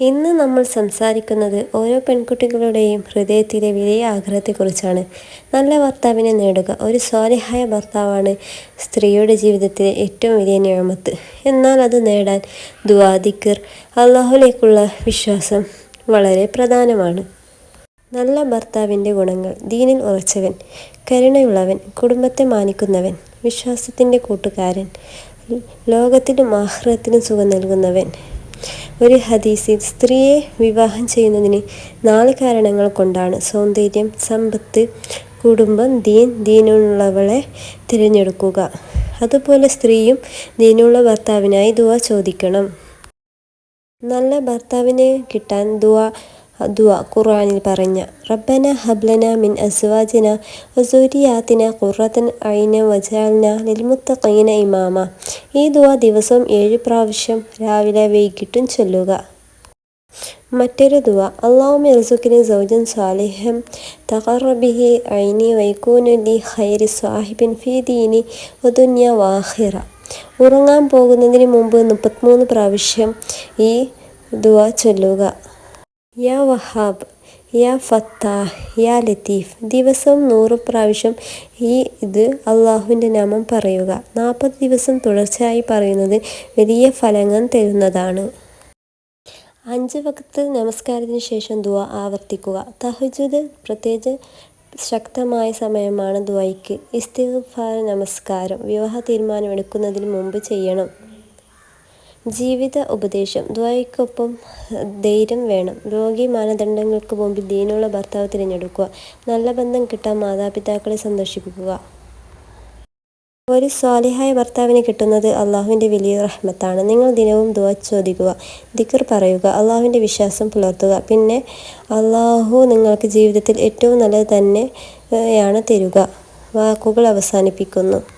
ഇന്ന് നമ്മൾ സംസാരിക്കുന്നത് ഓരോ പെൺകുട്ടികളുടെയും ഹൃദയത്തിലെ വലിയ ആഗ്രഹത്തെക്കുറിച്ചാണ്. നല്ല ഭർത്താവിനെ നേടുക ഒരു സ്വാലിഹായ ഭർത്താവാണ് സ്ത്രീയുടെ ജീവിതത്തിലെ ഏറ്റവും വലിയ നിയമത്ത് എന്നാൽ അത് നേടാൻ ദുവാദിക്കർ അള്ളാഹുലേക്കുള്ള വിശ്വാസം വളരെ പ്രധാനമാണ്. നല്ല ഭർത്താവിന്റെ ഗുണങ്ങൾ ദീനിൽ ഉറച്ചവൻ കരുണയുള്ളവൻ കുടുംബത്തെ മാനിക്കുന്നവൻ വിശ്വാസത്തിന്റെ കൂട്ടുകാരൻ ലോകത്തിനും ആഹ്ലത്തിനും സുഖം നൽകുന്നവൻ ഒരു ഹദീസിൽ സ്ത്രീയെ വിവാഹം ചെയ്യുന്നതിന് നാല് കാരണങ്ങൾ കൊണ്ടാണ് സൗന്ദര്യം സമ്പത്ത് കുടുംബം ദീൻ ദീനുള്ളവളെ തിരഞ്ഞെടുക്കുക. അതുപോലെ സ്ത്രീയും ദീനുള്ള ഭർത്താവിനായി ദുആ ചോദിക്കണം. നല്ല ഭർത്താവിനെ കിട്ടാൻ ദുആ ദുആ ഖുർആനിൽ പറഞ്ഞ റബ്ബന ഹബ്ലന മിൻ അസ്വാജിന വസുരിയാത്തിന ഖുറത്തൻ ഐന വജാൽന ലിൽമുത്തഖീന ഇമാമ. ഈ ദുആ ദിവസവും ഏഴ് പ്രാവശ്യം രാവിലെ വൈകിട്ടും ചൊല്ലുക. മറ്റൊരു ദുആ അള്ളാഹുമ്മ ഇർസുഖിനി സൗജൻ സ്വാലിഹം തഖറബിഹി ഐനി വൈക്കൂനുലി ഖൈരി സാഹിബിൻ ഫി ദീനി വദുന്യ വാഹിറ ഉറങ്ങാൻ പോകുന്നതിന് മുമ്പ് മുപ്പത്തിമൂന്ന് പ്രാവശ്യം ഈ ദുആ ചൊല്ലുക. യാ വഹാബ് യാ ഫത്താ യാ ലത്തീഫ്. ദിവസവും നൂറ് പ്രാവശ്യം ഈ ഇത് അള്ളാഹുവിന്റെ നാമം പറയുക. നാൽപ്പത് ദിവസം തുടർച്ചയായി പറയുന്നത് വലിയ ഫലങ്ങൾ തരുന്നതാണ്. അഞ്ച് വക്ത് നമസ്കാരത്തിന് ശേഷം ദുആ ആവർത്തിക്കുക. തഹജുദ് പ്രത്യേകിച്ച് ശക്തമായ സമയമാണ് ദുആയ്ക്ക്. ഇസ്തിഗ്ഫാർ നമസ്കാരം. വിവാഹ തീരുമാനമെടുക്കുന്നതിന് മുമ്പ് ചെയ്യണം. ജീവിത ഉപദേശം. ദ്വായ്ക്കൊപ്പം ധൈര്യം വേണം. രോഗി മാനദണ്ഡങ്ങൾക്ക് മുമ്പിൽ ദീനുള്ള ഭർത്താവ് തിരഞ്ഞെടുക്കുക. നല്ല ബന്ധം കിട്ടാൻ മാതാപിതാക്കളെ സന്തോഷിപ്പിക്കുക ഒരു സ്വാലിഹായ ഭർത്താവിന് കിട്ടുന്നത് അള്ളാഹുവിന്റെ വലിയ റഹ്മത്താണ്. നിങ്ങൾ ദിനവും ദുവ ചോദിക്കുക ദിക്കർ പറയുക അള്ളാഹുവിന്റെ വിശ്വാസം പുലർത്തുക. പിന്നെ അള്ളാഹു നിങ്ങൾക്ക് ജീവിതത്തിൽ ഏറ്റവും നല്ലത് തന്നെയാണ് തരുക. വാക്കുകൾ അവസാനിപ്പിക്കുന്നു.